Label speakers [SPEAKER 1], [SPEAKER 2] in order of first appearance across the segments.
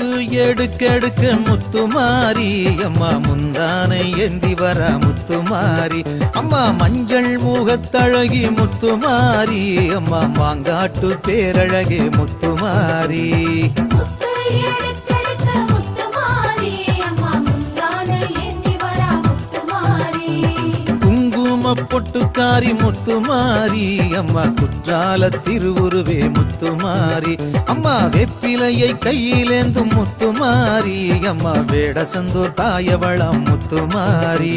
[SPEAKER 1] முத்து எடுக்கெடுக்க முத்துமாரி அம்மா முந்தானை ஏந்தி வர முத்துமாரி அம்மா மஞ்சள் முகத்தழகி முத்துமாரி அம்மா மாங்காட்டு பேரழகே முத்துமாரி
[SPEAKER 2] மாறி முத்து மாறி. அம்மா
[SPEAKER 1] குற்றால திருவுருவே முத்து மாறி. அம்மா வெப்பிலையை கையிலேந்து முத்து மாறி. அம்மா வேடசந்தூர் தாயவளம்
[SPEAKER 2] முத்து மாறி.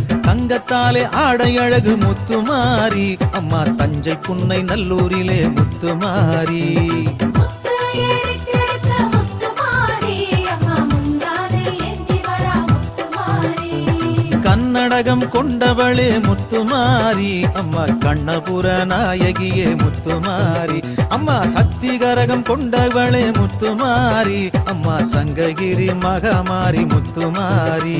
[SPEAKER 1] தங்கத்தாலே ஆடை அழகு முத்துமாரி அம்மா தஞ்சை புன்னை நல்லூரிலே முத்துமாரி கன்னடகம் கொண்டவளே முத்துமாரி அம்மா கண்ணபுர நாயகியே முத்துமாரி அம்மா சக்தி கரகம் கொண்டவளே முத்துமாரி அம்மா சங்ககிரி மகமாரி முத்துமாரி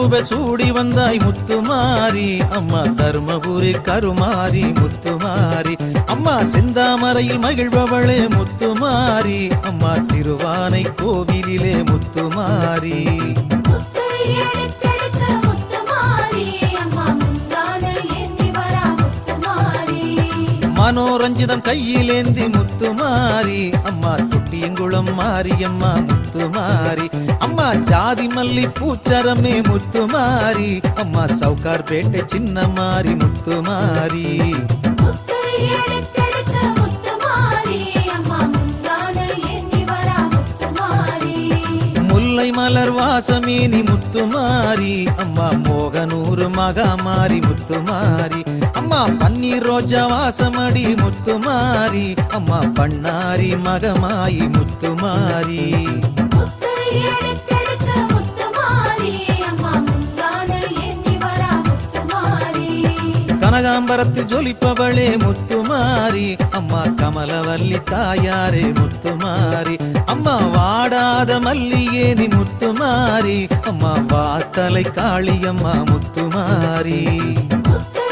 [SPEAKER 1] தாழம்பூவை சூடி வந்தாய் முத்துமாரி அம்மா தருமபுரி கருமாரி முத்துமாரி அம்மா செந்தாமரையில் மகிழ்பவளே முத்துமாரி அம்மா திருவானை கோவிலிலே முத்துமாரி மனோரஞ்சிதம் கையிலேந்தி முத்துமாரி அம்மா தொட்டியங்குளம் மாரியம்மா முத்துமாரி அம்மா ஜாதி மல்லி பூச்சரமே முத்துமாரி அம்மா சவுகார் பேட்டை சின்ன மாறி முத்துமாரி
[SPEAKER 2] முத்து எடுக்கெடுக்க முத்துமாரி அம்மா முந்தானை ஏந்தி வரா முத்துமாரி
[SPEAKER 1] முல்லை மலர் வாசமேனி முத்துமாரி அம்மா மோகனூர் மகாமாரி முத்துமாரி பன்னீர் ரோஜா வாசமடி முத்துமாரி அம்மா பண்ணாரி மகமாயி முத்துமாரி கனகாம்பரத்தில் ஜொலிப்பவளே முத்துமாரி அம்மா கமலவல்லி தாயாரே முத்துமாரி அம்மா வாடாத மல்லியேனி முத்துமாரி அம்மா வாத்தலை காளியம்மா முத்துமாரி
[SPEAKER 2] முத்து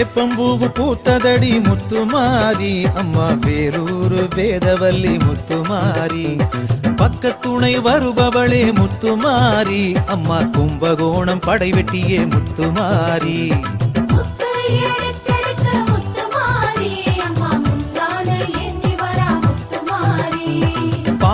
[SPEAKER 1] வேப்பம்பூவு பூத்ததடி முத்துமாரி அம்மா வேரூரு வேதவல்லி முத்துமாரி பக்கத்துணை வருபவளே முத்துமாரி அம்மா கும்பகோணம் படைவெட்டியே
[SPEAKER 2] முத்து எடுக்கெடுக்க முத்துமாரி